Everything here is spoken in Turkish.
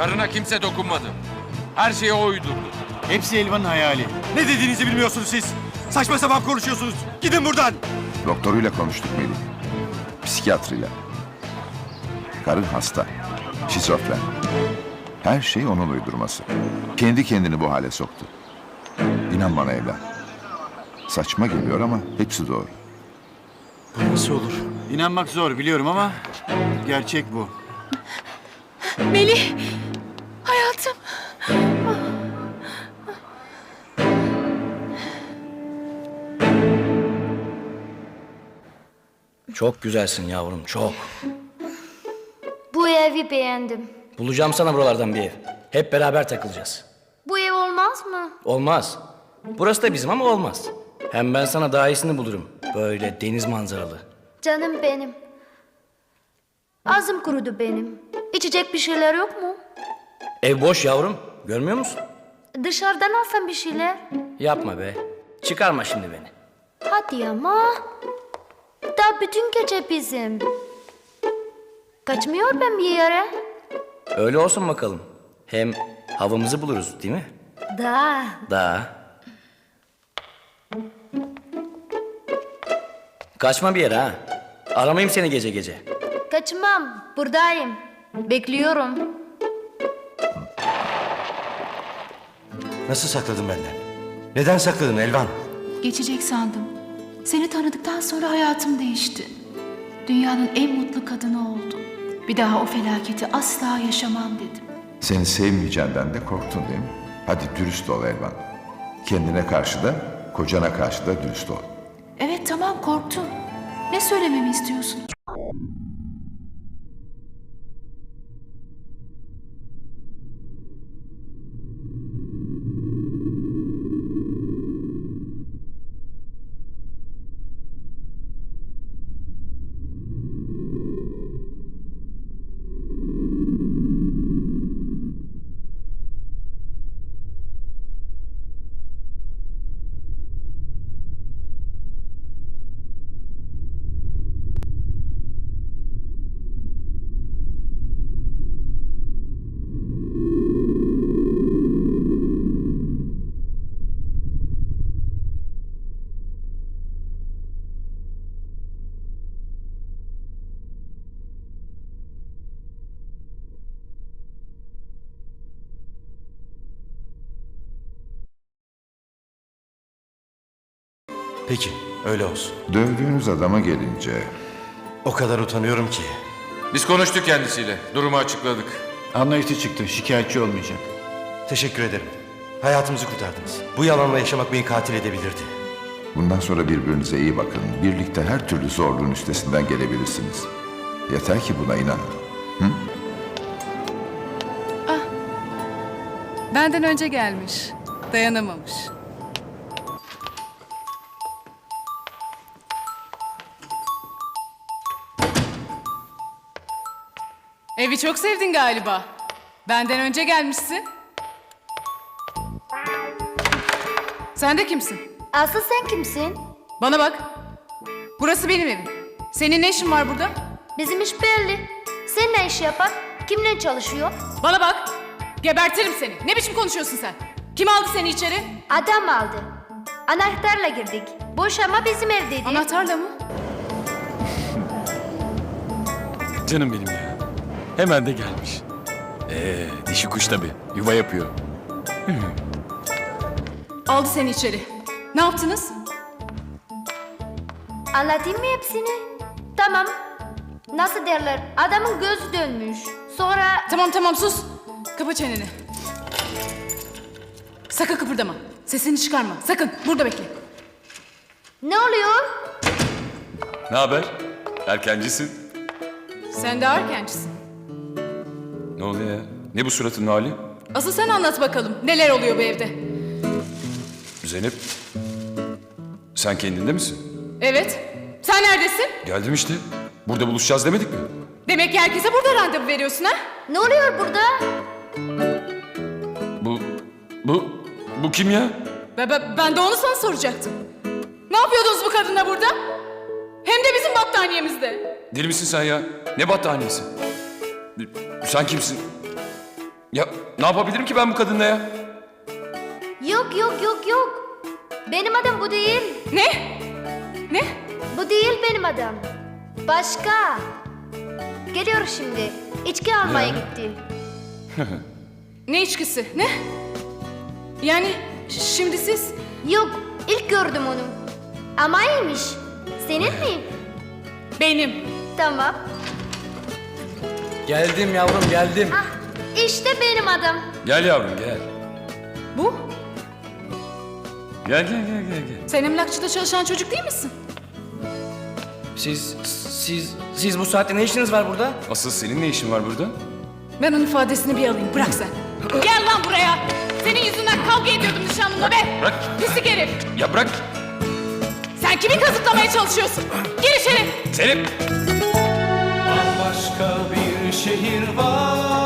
Karına kimse dokunmadı. Her şeyi o uydurdu. Hepsi Elvan'ın hayali. Ne dediğinizi bilmiyorsunuz siz. Saçma sapan konuşuyorsunuz. Gidin buradan. Doktoruyla konuştuk Melih. Psikiyatrıyla. Karın hasta. Şizofren. Her şey onun uydurması. Kendi kendini bu hale soktu. İnan bana evlat. Saçma geliyor ama hepsi doğru. Bu nasıl olur? İnanmak zor biliyorum ama gerçek bu. Melih! Çok güzelsin yavrum, çok. Bu evi beğendim. Bulacağım sana buralardan bir ev. Hep beraber takılacağız. Bu ev olmaz mı? Olmaz. Burası da bizim ama olmaz. Hem ben sana daha iyisini bulurum. Böyle deniz manzaralı. Canım benim. Ağzım kurudu benim. İçecek bir şeyler yok mu? Ev boş yavrum. Görmüyor musun? Dışarıdan alsam bir şeyler. Yapma be. Çıkarma şimdi beni. Hadi ama. Bütün gece bizim. Kaçmıyor ben bir yere. Öyle olsun bakalım. Hem havamızı buluruz değil mi? Daha. Daha. Kaçma bir yere ha. Aramayayım seni gece gece. Kaçmam. Buradayım. Bekliyorum. Nasıl sakladın benden? Neden sakladın Elvan? Geçecek sandım. Seni tanıdıktan sonra hayatım değişti. Dünyanın en mutlu kadını oldum. Bir daha o felaketi asla yaşamam dedim. Seni sevmeyeceğinden de korktun değil mi? Hadi dürüst ol Elvan. Kendine karşı da, kocana karşı da dürüst ol. Evet tamam korktum. Ne söylememi istiyorsun? Peki, öyle olsun. Dövdüğünüz adama gelince O kadar utanıyorum ki. Biz konuştuk kendisiyle. Durumu açıkladık. Anlayışlı çıktı. Şikayetçi olmayacak. Teşekkür ederim. Hayatımızı kurtardınız. Bu yalanla yaşamak beni katil edebilirdi. bundan sonra birbirinize iyi bakın. Birlikte her türlü zorluğun üstesinden gelebilirsiniz. Yeter ki buna inanın. Benden önce gelmiş. Dayanamamış. Evi çok sevdin galiba. Benden önce gelmişsin. Sen de kimsin? Asıl sen kimsin? Bana bak. Burası benim evim. Senin ne işin var burada? Bizim iş belli. Sen ne iş yapar? Kimle çalışıyor? Bana bak. Gebertirim seni. Ne biçim konuşuyorsun sen? Kim aldı seni içeri? Adam aldı. Anahtarla girdik. Boş ama bizim evdeydi. Anahtarla mı? Canım benim ya. Hemen de gelmiş. Ee, dişi kuş tabii. Yuva yapıyor. Aldı seni içeri. Ne yaptınız? Anlatayım mı hepsini? Tamam. Nasıl derler? Adamın gözü dönmüş. Sonra Tamam tamam sus. Kapa çeneni. Sakın kıpırdama. Sesini çıkarma. Sakın. Burada bekle. ne oluyor? Ne haber? Erkencisin. Sen de erkencisin. Ne oluyor ya? Ne bu suratın hali? Asıl sen anlat bakalım. Neler oluyor bu evde? Zeynep. Sen kendinde misin? Evet. Sen neredesin? Geldim işte. Burada buluşacağız demedik mi? Demek ki herkese burada randevu veriyorsun ha? Ne oluyor burada? Bu... Bu... Bu kim ya? Be- be- ben de onu sana soracaktım. Ne yapıyordunuz bu kadınla burada? Hem de bizim battaniyemizde. Deli misin sen ya? Ne battaniyesi? Sen kimsin? Ya ne yapabilirim ki ben bu kadınla ya? Yok yok yok yok. Benim adım bu değil. Ne? Ne? Bu değil benim adım. Başka. Geliyor şimdi. İçki almaya gitti. Ne içkisi? Ne? Yani ş- şimdi siz... Yok ilk gördüm onu. Ama iyiymiş. Senin mi? Benim. Tamam. Geldim yavrum geldim. Ah işte benim adım. Gel yavrum gel. Bu? Gel gel gel gel. gel. Sen emlakçıda çalışan çocuk değil misin? Siz, siz, siz bu saatte ne işiniz var burada? Asıl senin ne işin var burada? Ben onun ifadesini bir alayım. Bırak sen. Gel lan buraya. Senin yüzünden kavga ediyordum nişanlımla be. Bırak. Pislik herif. Ya bırak. Sen kimi kazıklamaya çalışıyorsun? Gir içeri. Selim. Başka bir şehir var.